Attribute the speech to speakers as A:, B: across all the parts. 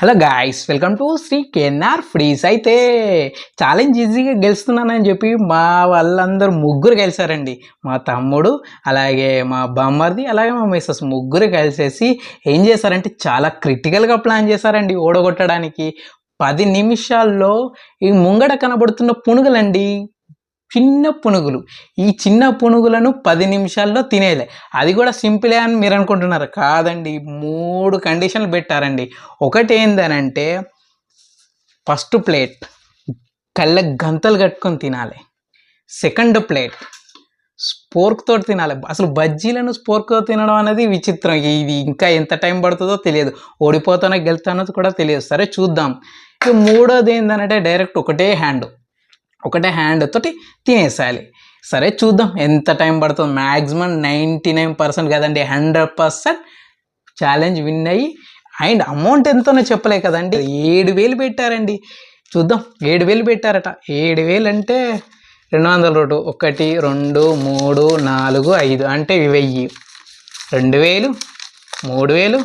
A: Hello guys welcome to Sri KNR fries. అయితే challenge ఈజీగా గెలుస్తున్నానని చెప్పి మా వాళ్ళందరూ ముగ్గురు గెలిచారండి. మా తమ్ముడు అలాగే మా బామ్మర్ది అలాగే మా మిస్సెస్ ముగ్గురు కలిసేసి ఏం చేశారంటే చాలా క్రిటికల్గా ప్లాన్ చేశారండి ఓడగొట్టడానికి. పది నిమిషాల్లో ఈ ముంగడ కనబడుతున్న పునుగులండి. చిన్న పునుగులు. ఈ చిన్న పునుగులను పది నిమిషాల్లో తినేలే అది కూడా సింపులే అని మీరు అనుకుంటున్నారు? కాదండి మూడు కండిషన్లు పెట్టారండి. ఒకటి ఏందనంటే ఫస్ట్ ప్లేట్ కళ్ళ గంతలు కట్టుకొని తినాలి. సెకండ్ ప్లేట్ స్పోర్క్తో తినాలి. అసలు బజ్జీలను స్పోర్క్తో తినడం అనేది విచిత్రం. ఇది ఇంకా ఎంత టైం పడుతుందో తెలియదు. ఓడిపోతానో గెలుతానో కూడా తెలియదు. సరే చూద్దాం. ఇక మూడోది ఏంటంటే డైరెక్ట్ ఒకటే హ్యాండ్. ఒకటే హ్యాండ్ తోటి తినేసేయాలి. సరే చూద్దాం ఎంత టైం పడుతుంది. మ్యాక్సిమం నైంటీ నైన్ పర్సెంట్ కదండి హండ్రెడ్ పర్సెంట్ ఛాలెంజ్ విన్ అయ్యి అండ్ అమౌంట్ ఎంతనో చెప్పలే కదండి. ఏడు వేలు పెట్టారండి. చూద్దాం ఏడు వేలు పెట్టారట. ఏడు వేలు అంటే రెండు వందల రోడ్డు ఒకటి రెండు మూడు నాలుగు ఐదు అంటే వెయ్యి. రెండు వేలు మూడు వేలు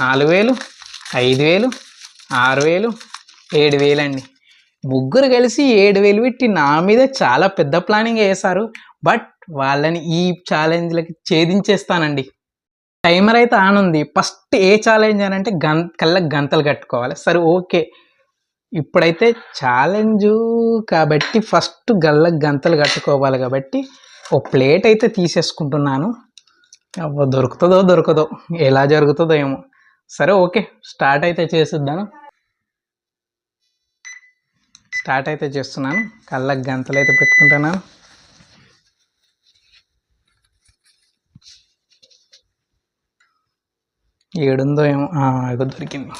A: నాలుగు వేలు ఐదు వేలు ఆరు వేలు ఏడు వేలు అండి ముగ్గురు కలిసి ఏడు వేలు పెట్టి నా మీద చాలా పెద్ద ప్లానింగ్ వేశారు బట్ వాళ్ళని ఈ ఛాలెంజ్లకి ఛేదించేస్తానండి. టైమర్ అయితే ఆన్ ఉంది ఫస్ట్ ఏ ఛాలెంజ్ అని అంటే గం కళ్ళకి గంతలు కట్టుకోవాలి. సరే ఓకే. ఇప్పుడైతే ఛాలెంజు కాబట్టి ఫస్ట్ గళ్ళకి గంతలు కట్టుకోవాలి కాబట్టి ఓ ప్లేట్ అయితే తీసేసుకుంటున్నాను. దొరుకుతుందో దొరకదో. ఎలా జరుగుతుందో ఏమో. సరే ఓకే. స్టార్ట్ అయితే చేసిద్దాను. స్టార్ట్ అయితే చేస్తున్నాను. కళ్ళకి గంతలు అయితే పెట్టుకుంటున్నాను. ఏడుందో ఏమో. ఆ, దొరికింది.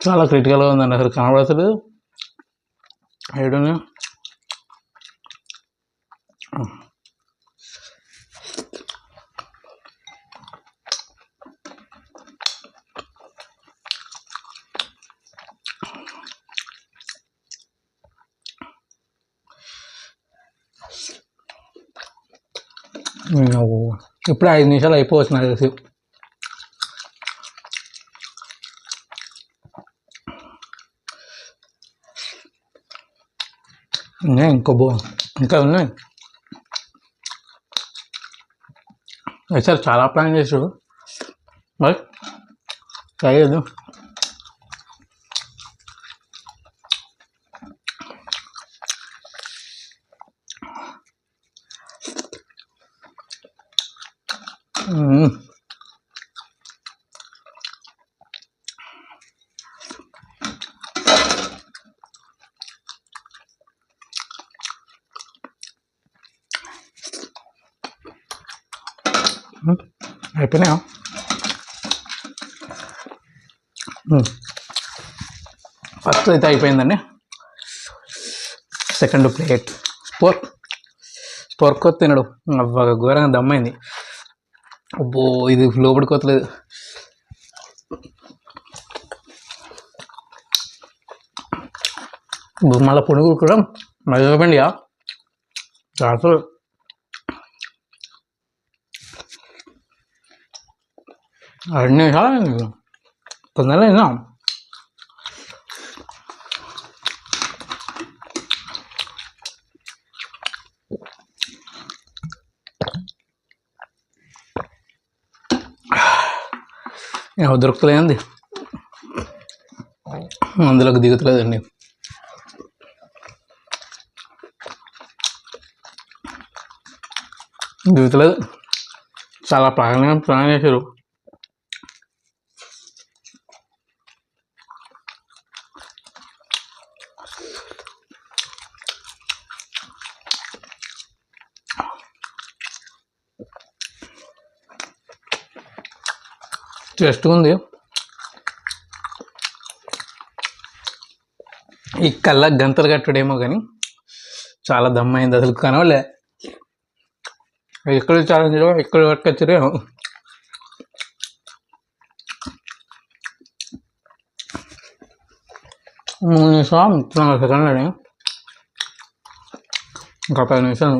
A: చాలా క్రిటికల్గా ఉందండి అసలు కనబడతలేదు ఏడునే ఇప్పుడు ఐదు నిమిషాలు అయిపోవచ్చు నాకు తెలిసి. ఉన్నాయి ఇంకో బో ఇంకా ఉన్నాయి. సార్ చాలా ప్లాన్ చేసాడు మరి ట్రై చేద్దాం. అయిపోయినాయా? ఫస్ట్ అయితే అయిపోయిందండి. Second plate. స్పోర్క్. స్పోర్క్ తినడు. అవ్వ ఘోరంగా దమ్మైంది. అబ్బో ఇది లోపలికోతలేదు మళ్ళీ పునుగులు కూడా మర్చిపోయింది అసలు అన్ని తొందరగా ఏమో దొరుకుతలేదండి అందులోకి దిగుతలేదండి దిగుతలేదు చాలా ప్లాన్ ప్లాన్ చేశారు టేస్ట్గా ఉంది. ఈ కళ్ళ గంతలు కట్టడేమో కానీ చాలా దమ్మైంది అసలు కనవలే. ఎక్కడ ఛాలెంజ్ ఎక్కడ పట్టుకొచ్చారేమో మూడు నిమిషం సెకండ్ నాలుగు సెకండ్లు ఇంకా పది నిమిషాలు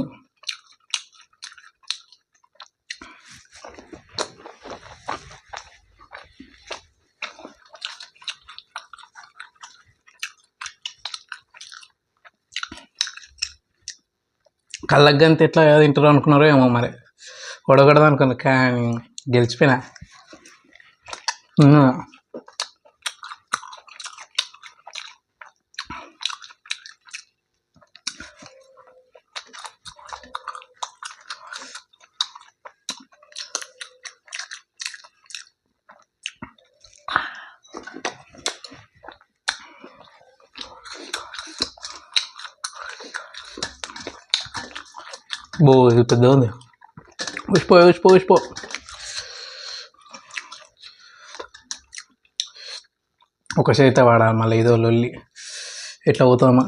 A: కళ్ళకి గంత ఎట్లా తింటారు అనుకున్నారో ఏమో మరి. ఒడగడదు అనుకున్నా కానీ గెలిచిపోయినా. ఇది పెద్ద ఉంది ఉసిపో ఉసిపో ఉసిపో ఒక చేత వాడాలి మళ్ళీ ఏదో లొల్లి ఎట్లా పోతామా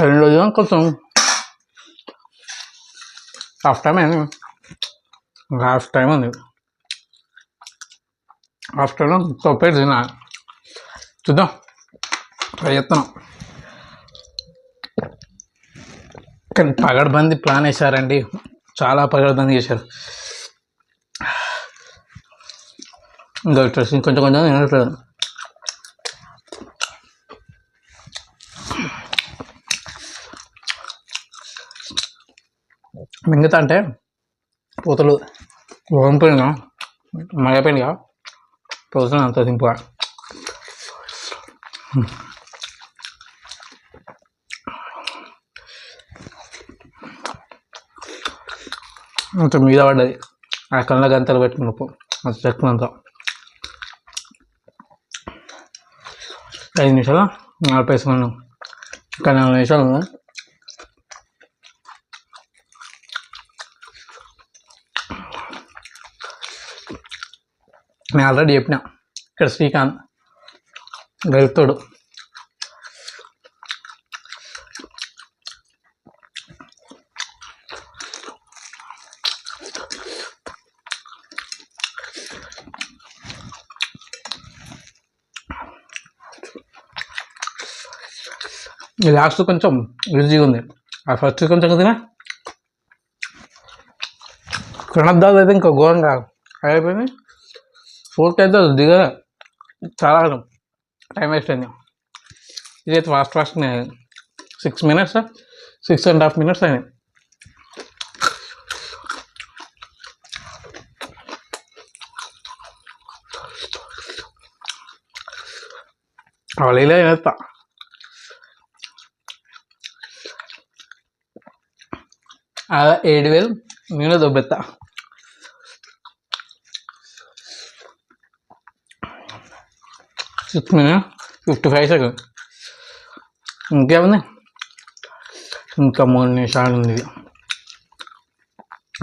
A: రెండు రోజులు కొంచెం హాఫ్ టైం అయింది హాఫ్ టైం ఉంది ఆఫ్టర్నూన్ తొప్పే తిన్నా. చూద్దాం. ప్రయత్నం కానీ పగడబంది ప్లాన్ వేశారండి. చాలా పగడబంది చేశారు. ఇంకా కొంచెం కొంచెం తినట్లేదు మిగతా అంటే పూతలు ఓంపోయినా మగపోయినాగా రోజున అంత సింపుల్గా మీద పడ్డది ఆ కళ్ళ గంతలు పెట్టుకున్నప్పుడు అది చెక్కునంత ఐదు నిమిషాలు నడిపేసుకున్నాను ఇంకా నాలుగు నిమిషాలు నేను ఆల్రెడీ చెప్పిన. ఇక్కడ శ్రీకాంత్ వెళ్తాడు. ఈ లాస్ట్ కొంచెం ఈజీగా ఉంది. ఆ ఫస్ట్ కొంచెం కదా కృణబ్దాలు అయితే ఇంకా ఘోరంగా అయిపోయింది. ఫోర్త్ అయితే అది దిగలే చాలా టైం వేస్ట్ అయింది ఇదైతే fast fast six minutes six and half minutes అయింది వాళ్ళు ఇలా తినేస్తా అలా ఏడు వేలు నేను దొబ్బెత్తా. Six minute fifty five second ఇంకేముంది? ఇంకా మూడు నిమిషాలు ఉంది. ఇది.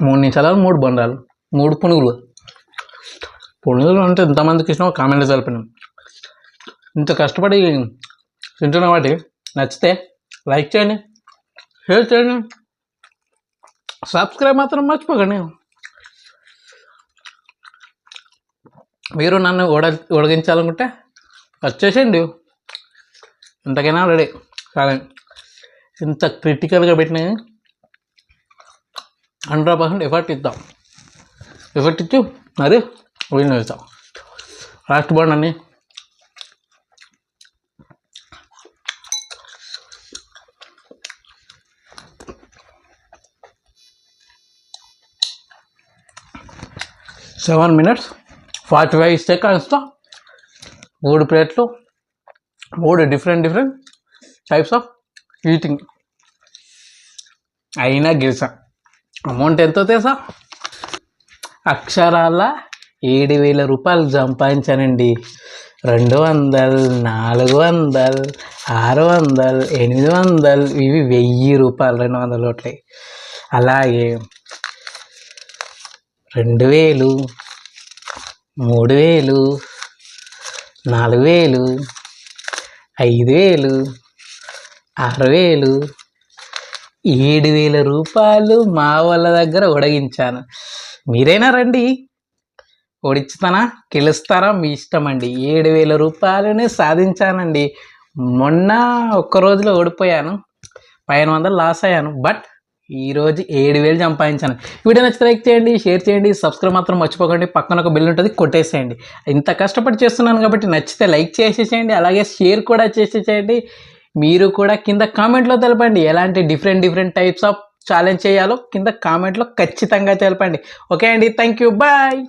A: మూడు నిమిషాలు? మూడు బండాలు. మూడు పునుగులు. పునుగులు అంటే ఇంతమందికి ఇష్టం కామెంట్ తెలిపినాం ఇంత కష్టపడి తింటున్న వాటి నచ్చితే లైక్ చేయండి షేర్ చేయండి. సబ్స్క్రైబ్ మాత్రం మర్చిపోకండి. మీరు నన్ను ఉడ ఉడగించాలనుకుంటే వచ్చేసేయండి ఎంతకైనా రెడీ కానీ ఇంత క్రిటికల్గా పెట్టిన హండ్రెడ్ పర్సెంట్ ఎఫర్ట్ ఇద్దాం. ఎఫర్ట్ ఇచ్చి మరి విన్ అవుతాం లాస్ట్ బాండ్ అని సెవెన్ మినిట్స్ ఫార్టీ ఫైవ్ సెకండ్స్తో మూడు ప్లేట్లు మూడు different different types of eating అయినా గెలిచా అమౌంట్ ఎంతో తెలుసా? అక్షరాల ఏడు వేల రూపాయలు సంపాదించానండి. రెండు వందలు నాలుగు వందలు ఆరు వందలు ఎనిమిది వందలు ఇవి వెయ్యి రూపాయలు రెండు వందల నోట్లే అలాగే రెండు వేలు మూడు వేలు నాలుగు వేలు ఐదు వేలు ఆరు వేలు ఏడు వేల రూపాయలు మా వాళ్ళ దగ్గర ఒడగించాను. మీరైనా రండి. ఓడించుతానా గెలుస్తారా? మీ ఇష్టం అండి. ఏడు వేల రూపాయలని సాధించానండి. మొన్న ఒక్క రోజులో ఓడిపోయాను. పదిహేను వందలు లాస్ అయ్యాను. బట్ ఈరోజు ఏడు వేలు సంపాదించాను. వీడియో నచ్చితే లైక్ చేయండి షేర్ చేయండి సబ్స్క్రైబ్ మాత్రం మర్చిపోకండి. పక్కన ఒక బిల్ ఉంటుంది కొట్టేసేయండి. ఇంత కష్టపడి చేస్తున్నాను కాబట్టి నచ్చితే లైక్ చేసేసేయండి అలాగే షేర్ కూడా చేసేసేయండి. మీరు కూడా కింద కామెంట్లో తెలపండి ఎలాంటి different different types of challenge చేయాలో కింద కామెంట్లో ఖచ్చితంగా తెలపండి. ఓకే అండి థ్యాంక్ యూ బాయ్